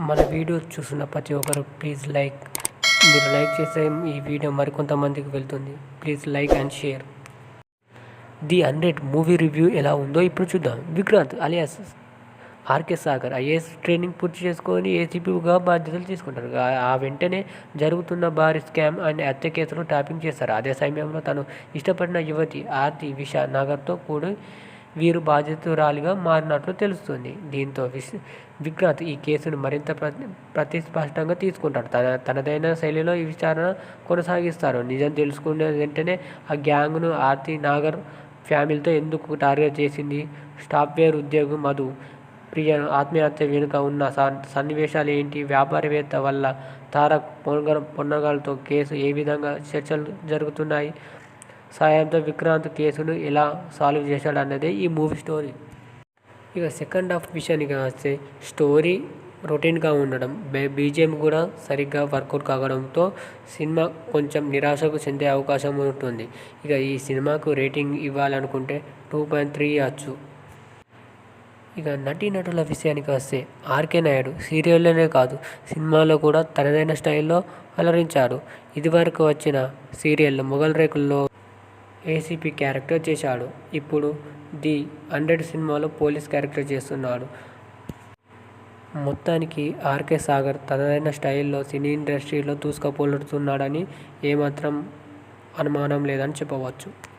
మన వీడియో చూస్తున్న ప్రతి ఒక్కరు ప్లీజ్ లైక్. మీరు లైక్ చేస్తే ఈ వీడియో మరికొంతమందికి వెళ్తుంది. Please like and share. The hundred movie review ఎలా ఉందో ఇప్పుడు చూద్దాం. Vikrant alias RK Sagar IAS training పూర్తి చేసుకొని ఏసీపీగా బాధ్యతలు తీసుకుంటారు. ఆ- వెంటనే జరుగుతున్న భారీ స్కామ్ అండ్ హత్య కేసులు టాపింగ్ చేస్తారు అదే సమయంలో తను ఇష్టపడిన యువతి ఆర్తి విష నగర్తో కూడి వీరు బాధితురాలిగా మారినట్లు తెలుస్తుంది. దీంతో విశ్ విక్రాంత్ ఈ కేసును మరింత ప్రతి ప్రతిస్పష్టంగా తీసుకుంటాడు. తన తనదైన శైలిలో ఈ విచారణ కొనసాగిస్తారు. నిజం తెలుసుకున్న వెంటనే ఆ గ్యాంగ్ను ఆర్తి నాగర్ ఫ్యామిలీతో ఎందుకు టార్గెట్ చేసింది? సాఫ్ట్వేర్ ఉద్యోగం మధు ప్రియ ఆత్మహత్య వెనుక ఉన్న సన్- సన్నివేశాలు ఏంటి? వ్యాపారవేత్త వల్ల తారక్ పొన్నగ పొన్నగాలతో కేసు ఏ విధంగా చర్చలు జరుగుతున్నాయి? సాయంతో విక్రాంత్ కేసును ఎలా సాల్వ్ చేశాడు అన్నదే ఈ మూవీ స్టోరీ. ఇక సెకండ్ హాఫ్ విషయానికి వస్తే స్టోరీ రొటీన్గా ఉండడం బీజిఎం కూడా సరిగ్గా వర్కౌట్ కావడంతో సినిమా కొంచెం నిరాశకు చెందే అవకాశం ఉంటుంది. ఇక ఈ సినిమాకు రేటింగ్ ఇవ్వాలనుకుంటే టూ పాయింట్ త్రీ ఇవ్వచ్చు ఇక నటీనటుల విషయానికి వస్తే ఆర్కే నాయుడు సీరియల్లోనే కాదు సినిమాలో కూడా తనదైన స్టైల్లో అలరించాడు ఇదివరకు వచ్చిన సీరియల్ మొగల్ రేకుల్లో ఏసీపీ క్యారెక్టర్ చేశాడు. ఇప్పుడు ది హండ్రెడ్ సినిమాలో పోలీస్ క్యారెక్టర్ చేస్తున్నాడు. మొత్తానికి ఆర్కే సాగర్ తనదైన స్టైల్లో సినీ ఇండస్ట్రీలో దూసుకుపోలుతున్నాడని ఏమాత్రం అనుమానం లేదని చెప్పవచ్చు.